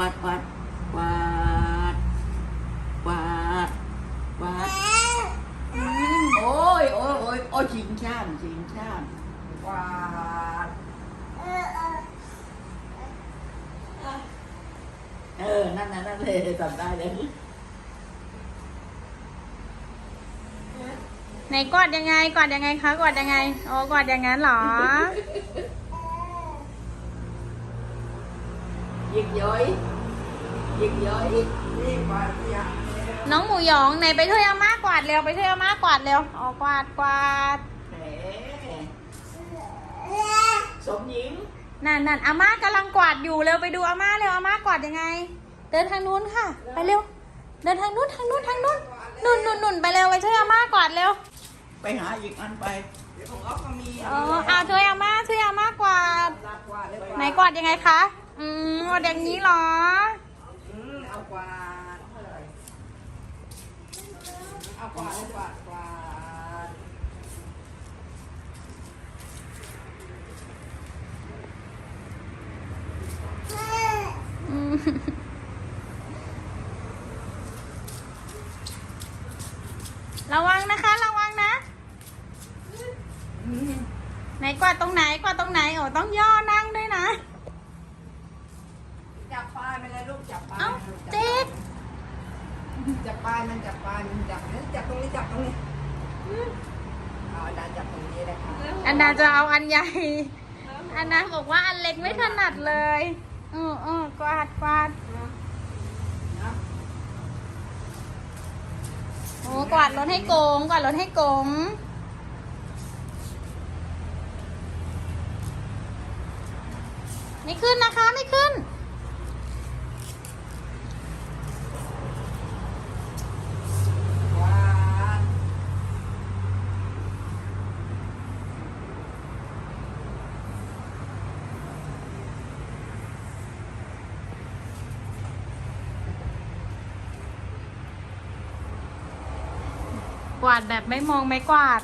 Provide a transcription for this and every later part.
วาดกวาดกวาดกวาดกวาดโอ้ยโอ้ยโอ้ยโอ้ยชิงช่านชิงช่านกวาดเออ นั่นน่ะนั่นเลยจำได้เลยไหนกอดยังไงกอดยังไงคะกอดยังไงโอ้กอดอย่างนั้นเหรอ ยิกย้อยยิกย้อยนี่กวาดขยะน้องหมูหยองไหนไปช่วยอาม่ากวาดเร็วไปช่วยอาม่ากวาดเร็วอ๋อกวาดกวาดแหมสมหญิงนั่นนั่นอาม่ากำลังกวาดอยู่เร็วไปดูอาม่าเร็วอาม่ากวาดยังไง เดินทางนู้นค่ะ ไปเร็ว เดินทางนู้นทางนู้นทางนู้นนุ่นนุ่นนุ่นไปเร็วไปช่วยอาม่ากวาดเร็วไปหาอีกอันไปเดี๋ยวของอ๊อฟก็มีอ๋อเอาช่วยอาม่าช่วยอาม่ากวาดลากกวาดเลยไหนกวาดยังไงคะ อืมกวาอย่างนี้เหรอ อืมเอากวาดเอากวาดเอากวาดกวาดอืมระวังนะคะ ระวังนะ อืมไหนกวาดตรงไหนกวาดตรงไหนโอ้ต้องย่อนั่งด้วยนะ จับปลายมันเลยลูกจับปลายเอ้ามันลูกจับเจ๊กจับปลายมันจับปลายมันจับนี่จับตรงนี้จับตรงนี้เอาอาจารย์จับตรงนี้เลยค่ะอันดาจะเอาอันใหญ่อันดาบอกว่าอันเล็กไม่ถนัดเลยเออเออกวาดกวาดนะโอ้กวาดรถให้โกงกวาดรถให้โกงไม่ขึ้นนะคะ ไม่ขึ้น กวาด กวาดแบบไม่มองไม่กวาด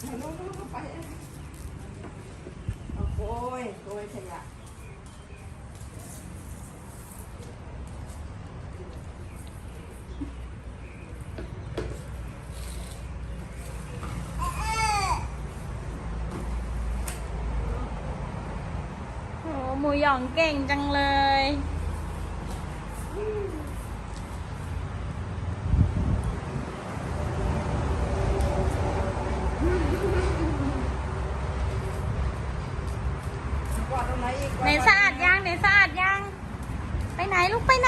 เอาลูกลูกลูกไปเอาโกยโกยขยะโอ้หมูหยองเก่งจังเลย กวาดตรงไหนอีกไหนสะอาดยังไหนสะอาดยัง ไปไหนลูกไปไหน